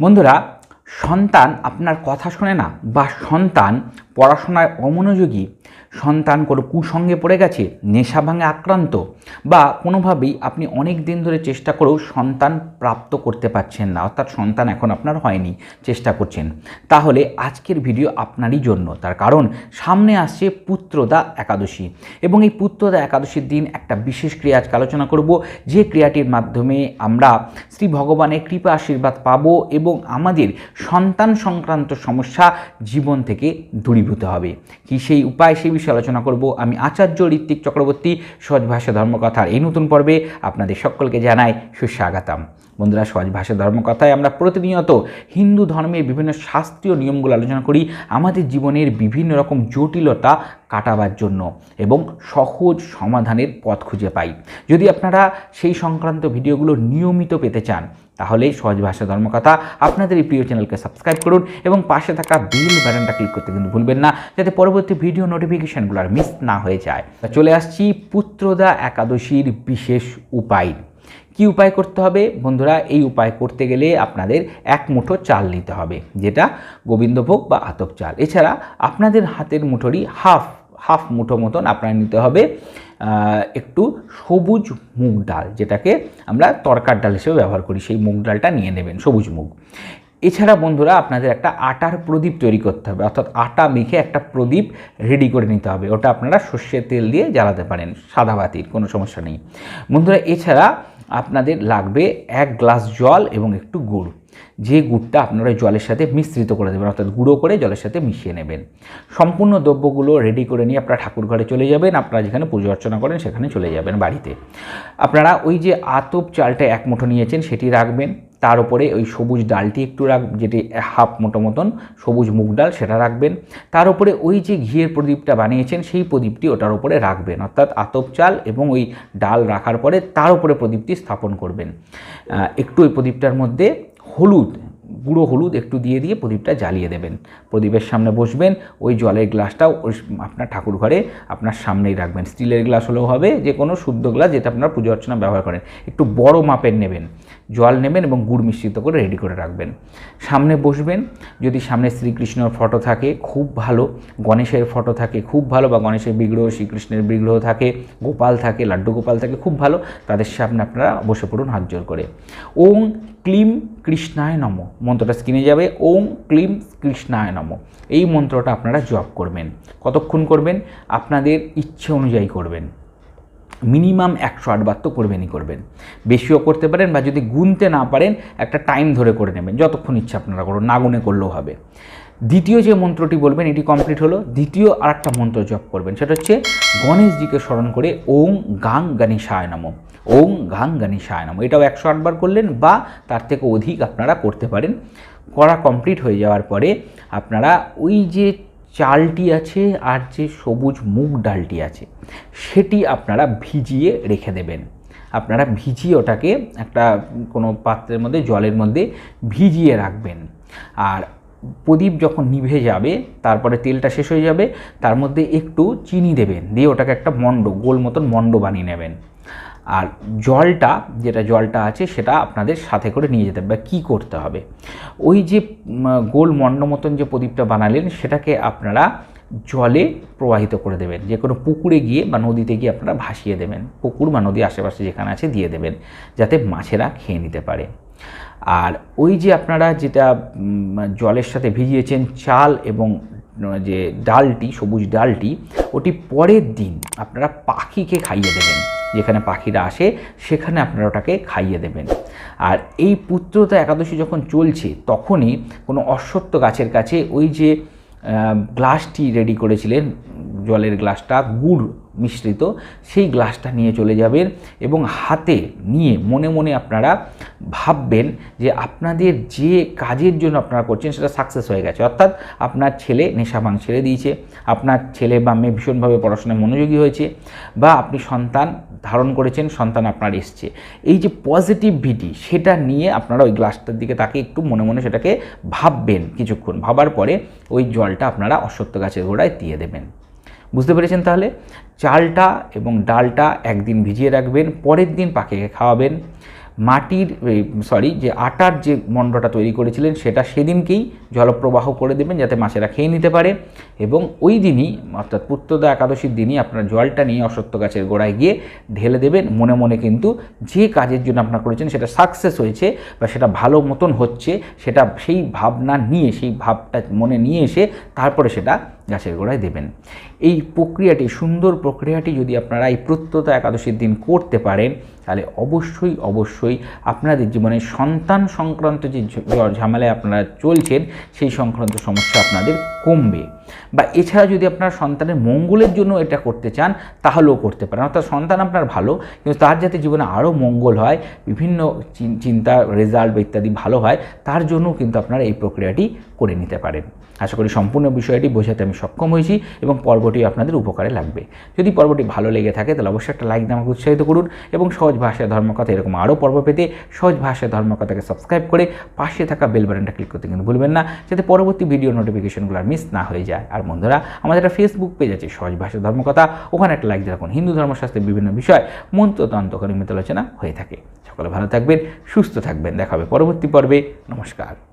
বন্ধুরা সন্তান আপনার কথা শোনে না বা সন্তান পড়াশোনায় অমনোযোগী সন্তান কোনো কুসঙ্গে পড়ে গেছে, নেশা ভাঙে আক্রান্ত, বা কোনোভাবেই আপনি অনেক দিন ধরে চেষ্টা করেও সন্তান প্রাপ্ত করতে পারছেন না, অর্থাৎ সন্তান এখন আপনার হয়নি, চেষ্টা করছেন। তাহলে আজকের ভিডিও আপনারই জন্য, তার কারণ সামনে আসছে পুত্রদা একাদশী, এবং এই পুত্রদা একাদশীর দিন একটা বিশেষ ক্রিয়া আজকে আলোচনা করব, যে ক্রিয়াটির মাধ্যমে আমরা শ্রী ভগবানের কৃপা আশীর্বাদ পাব এবং আমাদের সন্তান সংক্রান্ত সমস্যা জীবন থেকে দূরীভূত হবে। কি সেই উপায়, সেই বিষয়ে আলোচনা করব। আমি আচার্য ঋত্বিক চক্রবর্তী, সহজ ভাষা ধর্মকথার এই নতুন পর্বে আপনাদের সকলকে জানাই সুস্বাগতম। বন্ধুরা, সহজ ভাষা ধর্মকথায় আমরা প্রতিনিয়ত হিন্দু ধর্মের বিভিন্ন শাস্ত্রীয় নিয়মগুলো আলোচনা করি। আমাদের জীবনের বিভিন্ন রকম জটিলতা কাটাবার জন্য এবং সহজ সমাধানের পথ খুঁজে পাই। যদি আপনারা সেই সংক্রান্ত ভিডিওগুলো নিয়মিত পেতে চান, তাহলে সহজ ভাষা ধর্মকথা আপনাদের এই প্রিয় চ্যানেলকে সাবস্ক্রাইব করুন এবং পাশে থাকা বিল বাটনটা ক্লিক করতে কিন্তু ভুলবেন না, যাতে পরবর্তী ভিডিও নোটিফিকেশানগুলো আর মিস না হয়ে যায়। চলে আসছি পুত্রদা একাদশীর বিশেষ উপায়। কি উপায় করতে হবে? বন্ধুরা, এই উপায় করতে গেলে আপনাদের এক মুঠো চাল নিতে হবে, যেটা গোবিন্দভোগ বা আতপ চাল। এছাড়া আপনাদের হাতের মুঠোরই হাফ হাফ মুঠো মতন আপনার নিতে হবে একটু সবুজ মুগ ডাল, যেটাকে আমরা তরকার ডাল হিসেবে ব্যবহার করি, সেই মুগ ডালটা নিয়ে নেবেন, সবুজ মুগ। এছাড়া বন্ধুরা আপনাদের একটা আটার প্রদীপ তৈরি করতে হবে, অর্থাৎ আটা মেখে একটা প্রদীপ রেডি করে নিতে হবে, ওটা আপনারা সর্ষের তেল দিয়ে জ্বালাতে পারেন, সাদা বাতির, কোনো সমস্যা নেই। বন্ধুরা, এছাড়া আপনাদের লাগবে এক গ্লাস জল এবং একটু গুড়। যে গুড়টা আপনারা জলের সাথে মিশ্রিত করে দেবেন, অর্থাৎ গুঁড়ো করে জলের সাথে মিশিয়ে নেবেন। সম্পূর্ণ দ্রব্যগুলো রেডি করে নিয়ে আপনারা ঠাকুর ঘরে চলে যাবেন, আপনারা যেখানে পুজো অর্চনা করেন সেখানে চলে যাবেন বাড়িতে। আপনারা ওই যে আতপ চালটা এক মুঠো নিয়েছেন সেটি রাখবেন, তার উপরে ওই সবুজ ডালটি একটু রাখ, যেটি হাফ মোটো মতন সবুজ মুগ ডাল সেটা রাখবেন। তার উপরে ওই যে ঘিয়ের প্রদীপটা বানিয়েছেন সেই প্রদীপটি ওটার উপরে রাখবেন, অর্থাৎ আতপ চাল এবং ওই ডাল রাখার পরে তার উপরে প্রদীপটি স্থাপন করবেন। একটু ওই প্রদীপটার মধ্যে হলুদ, গুঁড়ো হলুদ একটু দিয়ে দিয়ে প্রদীপটা জ্বালিয়ে দেবেন। প্রদীপের সামনে বসবেন, ওই জলের গ্লাসটাও ওই আপনার ঠাকুর ঘরে আপনার সামনেই রাখবেন। স্টিলের গ্লাস হলেও হবে যে কোনো শুদ্ধ গ্লাস যেটা আপনার পুজো অর্চনা ব্যবহার করেন। একটু বড় মাপের নেবেন, জল নেবেন এবং গুড় মিশ্রিত করে রেডি করে রাখবেন। সামনে বসবেন, যদি সামনে শ্রীকৃষ্ণর ফটো থাকে, খুব ভালো। গণেশের ফটো থাকে, খুব ভালো, বা গণেশের বিগ্রহ, শ্রীকৃষ্ণের বিগ্রহ থাকে, গোপাল থাকে, লাড্ডু গোপাল থাকে, খুব ভালো। তাদের সামনে আপনারা বসে পড়ুন হাত জোর করে। ওং ক্লিম কৃষ্ণায় নম। মন্ত্রটা স্ক্রিনে যাবে। ওং ক্লিম কৃষ্ণায় নম। এই মন্ত্রটা আপনারা জপ করবেন। কতক্ষণ করবেন? আপনাদের ইচ্ছে অনুযায়ী করবেন। মিনিমাম একশো আটবার তো করবেনই করবেন। বেশিও করতে পারেন বা যদি গুনতে না পারেন, একটা টাইম ধরে করে নেবেন। যতক্ষণ ইচ্ছা আপনারা করুন, না গুনে করলেও হবে। দ্বিতীয় যে মন্ত্রটি বলবেন, এটি কমপ্লিট হলো। দ্বিতীয় আর একটা মন্ত্র জপ করবেন। সেটা হচ্ছে গণেশজিকে স্মরণ করে ওং গাং গণেশায় নম। ওং গাং গণেশায় নম এটাও একশো আটবার করলেন বা তার থেকে অধিক আপনারা করতে পারেন। করা কমপ্লিট হয়ে যাওয়ার পরে আপনারা ওই যে চালটি আছে আর যে সবুজ মুগ ডালটি আছে, সেটি আপনারা ভিজিয়ে রেখে দেবেন। আপনারা ভিজিয়ে ওটাকে একটা কোনো পাত্রের মধ্যে, জলের মধ্যে ভিজিয়ে রাখবেন। আর প্রদীপ যখন নিভে যাবে, তারপরে তেলটা শেষ হয়ে যাবে, তার মধ্যে একটু চিনি দেবেন। দিয়ে ওটাকে একটা মণ্ড গোল মতন মণ্ড বানিয়ে নেবেন। আর জলটা, যেটা জলটা আছে, সেটা আপনাদের সাথে করে নিয়ে যেতে হবে বা কী করতে হবে। ওই যে গোল মণ্ড মতন যে প্রদীপটা বানালেন, সেটাকে আপনারা জলে প্রবাহিত করে দেবেন। যে কোনো পুকুরে গিয়ে বা নদীতে গিয়ে আপনারা ভাসিয়ে দেবেন। পুকুর বা নদী আশেপাশে যেখানে আছে, দিয়ে দেবেন, যাতে মাছেরা খেয়ে নিতে পারে। আর ওই যে আপনারা যেটা জলের সাথে ভিজিয়েছেন চাল এবং যে ডালটি, সবুজ ডালটি, ওটি পরের দিন আপনারা পাখিকে খাইয়ে দেবেন। যেখানে পাখিরা আসে, সেখানে আপনারা ওটাকে খাইয়ে দেবেন। আর এই পুত্রতা একাদশী যখন চলছে, তখনই কোনো অশ্বত্থ গাছের কাছে ওই যে গ্লাসটি রেডি করেছিলেন, জলের গ্লাসটা, গুড় মিশ্রিত, সেই গ্লাসটা নিয়ে চলে যাবেন এবং হাতে নিয়ে মনে মনে আপনারা ভাববেন যে আপনাদের যে কাজের জন্য আপনারা করছেন সেটা সাকসেস হয়ে গেছে। অর্থাৎ আপনার ছেলে নেশা ভাঙ ছেড়ে দিয়েছে, আপনার ছেলে বা মেয়ে ভীষণভাবে পড়াশোনায় মনোযোগী হয়েছে বা আপনি সন্তান ধারণ করেছেন, সন্তান আপনার এসছে। এই যে পজিটিভিটি সেটা নিয়ে আপনারা ওই গ্লাসটার দিকে তাকে একটু মনে মনে সেটাকে ভাববেন কিছুক্ষণ। ভাবার পরে ওই জলটা আপনারা অশ্বত্থ গাছের গোড়ায় দিয়ে দেবেন। বুঝতে পেরেছেন তাহলে? চালটা এবং ডালটা একদিন ভিজিয়ে রাখবেন, পরের দিন পাখিকে খাওয়াবেন। মাটির সরি যে আটার যে মণ্ডটা তৈরি করেছিলেন, সেটা সেদিনকেই জলপ্রবাহ করে দেবেন যাতে মাছেরা খেয়ে নিতে পারে। এবং ওই দিনই, অর্থাৎ পুত্রদা একাদশীর দিনই আপনার জলটা নিয়ে অসত্য গাছের গোড়ায় গিয়ে ঢেলে দেবেন। মনে মনে কিন্তু যে কাজের জন্য আপনার করেছেন, সেটা সাকসেস হয়েছে বা সেটা ভালো মতন হচ্ছে, সেটা সেই ভাবনা নিয়ে, সেই ভাবটা মনে নিয়ে এসে তারপরে সেটা গাছের গোড়ায় দেবেন। এই প্রক্রিয়াটি, সুন্দর প্রক্রিয়াটি যদি আপনারা এই প্রত্যত একাদশীর দিন করতে পারেন, তাহলে অবশ্যই অবশ্যই আপনাদের জীবনে সন্তান সংক্রান্ত যে ঝামেলায় আপনারা চলছেন, সেই সংক্রান্ত সমস্যা আপনাদের কমবে। বা এছাড়া যদি আপনার সন্তানের মঙ্গলের জন্য এটা করতে চান, তাহলেও করতে পারেন। অর্থাৎ সন্তান আপনার ভালো, কিন্তু তার যাতে জীবনে আরও মঙ্গল হয়, বিভিন্ন চিন্তা রেজাল্ট বা ইত্যাদি ভালো হয়, তার জন্যও কিন্তু আপনারা এই প্রক্রিয়াটি করে নিতে পারেন। আশা করি সম্পূর্ণ বিষয়টি বোঝাতে আমি সক্ষম হয়েছি এবং পর্বটি আপনাদের উপকারে লাগবে। যদি পর্বটি ভালো লেগে থাকে, তাহলে অবশ্যই একটা লাইক দিয়ে আমাকে উৎসাহিত করুন এবং সহজ ভাষায় ধর্মকথা, এরকম আরও পর্ব পেতে সহজ ভাষায় ধর্মকথাকে সাবস্ক্রাইব করে পাশে থাকা বেল বাটনটা ক্লিক করতে কিন্তু ভুলবেন না, যাতে পরবর্তী ভিডিও নোটিফিকেশনগুলো আর মিস না হয়ে যায়। আর বন্ধুরা, আমাদের একটা ফেসবুক পেজ আছে, সহজ ভাষা ধর্মকথা। ওখানে একটা লাইক রাখুন হিন্দু ধর্মশাস্ত্রের বিভিন্ন বিষয় মন্ত্রতন্ত্র নিয়মিত আলোচনা হয়ে থাকে। সকলে ভালো থাকবেন, সুস্থ থাকবেন। দেখা হবে পরবর্তী পর্বে। নমস্কার।